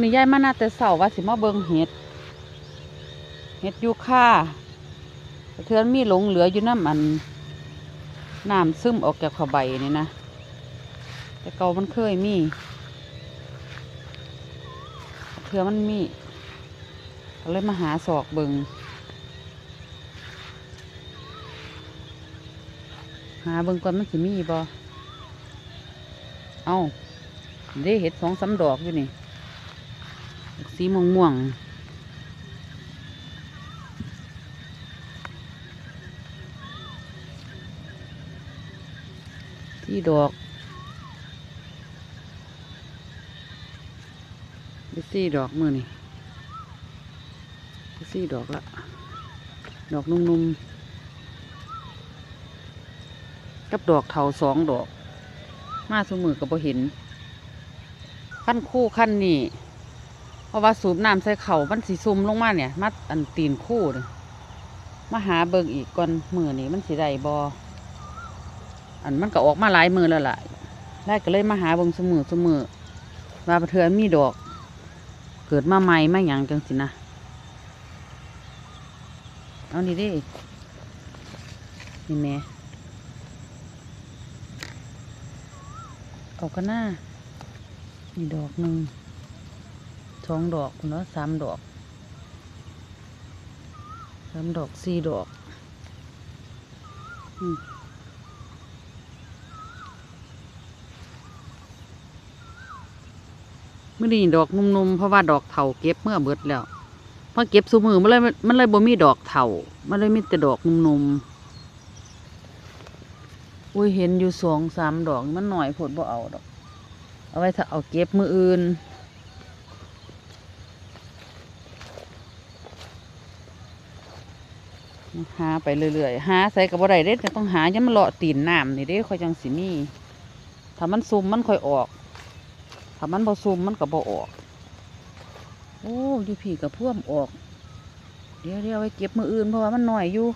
นี้ยายมานาแต่เช้าว่าสิมาเบิงเห็ด เห็ดยูคาเทือนมีหลงเหลืออยู่น้ำอันน้ำซึมออกจากผ้าใบนี่นะ แต่เก่ามันเคยมีเทือมันมีเลยมาหาศอกเบิงหาเบิงก่อนมันสิมีบ่เอาได้เห็ดสองสาดอกอยู่นี่ สีม่วงม่วงที่ดอกไปสี่ดอกมือนี่ไปสี่ดอกละ ดอกนุ่มๆ กับดอกเถาสองดอก มาสมือกับพอเห็นขั้นคู่ขั้นนี่ เพราะว่าสูบน้ำใส่เข่ามันสีซุ่มลงมาเนี่ยมัดอันตีนคู่เลยมาหาเบิงอีกก่อนมือนี่มันสีได้บออันมันก็ออกมาหลายมือแล้วล่ะได้ก็เลยมาหาเบิงเสมอเสมอว่าเถื่อมีดอก เกิดมาใหม่มาหยังจังสินะเอานี่ดินี่แม่เอากันหน้านี่ดอกหนึ่ง สองดอกเนาะสามดอกสามดอกสี่ดอกอืมมื่อนี้ดอกนุ่มๆเพราะว่าดอกเถาเก็บเมื่อเบิดแล้วพอเก็บสูมือมันเลยมันเลยบ่มีดอกเถามันเลยมีแต่ดอกนุ่มๆอุ้ยเห็นอยู่สองสามดอกมันหน่อยผดบ่เอาดอก เอาไว้ถ้าเอาเก็บมืออื่น หาไปเรื่อยๆหาใส่กับบ่ได้เด็ดต้องหายังมันเลาะตีนน้ำนี่เด้ค่อยจังสิมีถ้ามันซุ่มมันค่อยออกถ้ามันบ่ซุ่มมันก็บ่ออก โอ้ยูพี่กับพ่วมออก เดี๋ยวเดี๋ยวไว้เก็บมืออื่นเพราะว่ามันหน่อยอยู่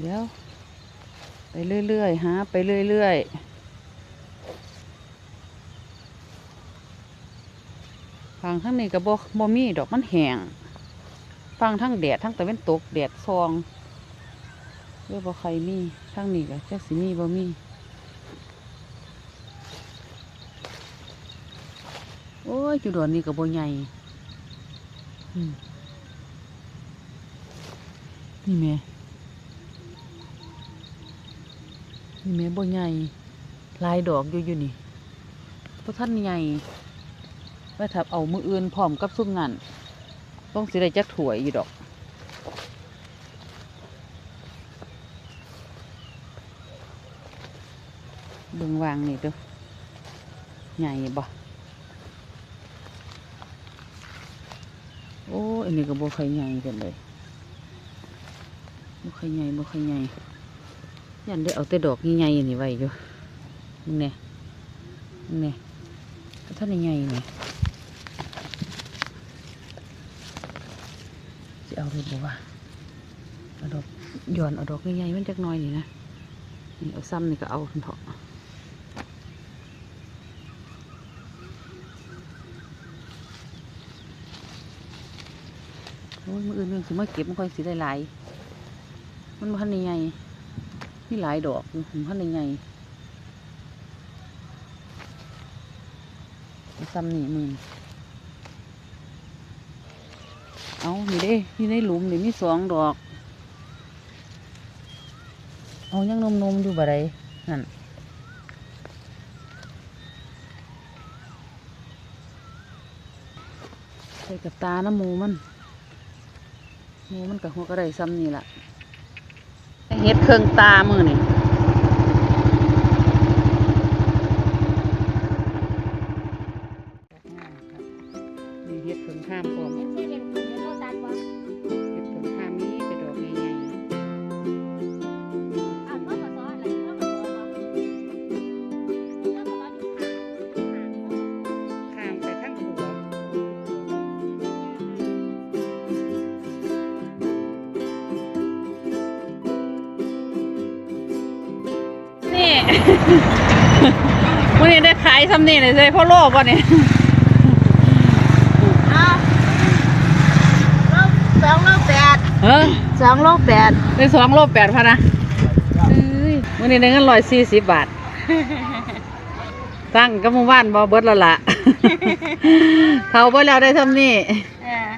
เดี๋ยว ไปเรื่อยๆ หาไปเรื่อยๆฟังทั้งนี้ก็บ่บ่มีดอกมันแห้งฟังทั้งแดดทั้งตะเวนตกแดดซองเรื่อบ่ใครมีทั้งนี้ก็จักสิมีบ่มีโอ้ยจุดอนนี้ก็บ่ใหญ่อืมนี่แม่ นี่แม่บ่ใหญ่ลายดอกอยู่อยู่นี่เพราะท่านใหญ่ไว้ถ้าเอามืออื่นพร้อมกับซุ่มนั่นต้องสิได้จักถวยอยู่ดอกเบิ่งวางนี่เด้อใหญ่บ่โอ้อันนี้ก็บ่ค่อยใหญ่กันเลยบ่ค่อยใหญ่บ่ค่อยใหญ่ ยันได้เอาแต่ดอกใหญ่ๆนี่ไว้อยู่มึงเนี่ยมึงเนี่ยท่านใหญ่ๆนี่จะเอาไปบอกว่าเอาดอกหย่อนเอาดอกใหญ่ๆมันจักน้อยนี่นะนี่เอาซ้ำนี่ก็เอาเถอะโอ้ยมืออื่นคืองสิมาเก็บมันค่อยสิได้หลายมันบ่ทันใหญ่ มีหลายดอกอยู่มพันยังไงซ้ำนี่มึงเอานี่เด้นี่ในหลุมนี่มีสองดอก เอายังนมนมๆอยู่บ่ได้นั่นใส่กับตาน้ำมูมันมูมันกับหัวกระไดซ้ำนี่แหละ เฮ็ดเครื่องตามือนี่มีเฮ็ดเครื่องข้าม มื้อนี้ได้ขายซ้ำนี่เลยใช่พ่อโลบ่เนี่ยอ้าวโลสองโลแปดเออสองโลแปดได้สองโลแปดพันนะเอ้ยมื้อนี้ได้เงินร้อยสี่สิบบาท ตั้งกับหมู่บ้านบ่เบิดแล้วล่ะเขาบ่แล้วได้ซ้ำนี่เออ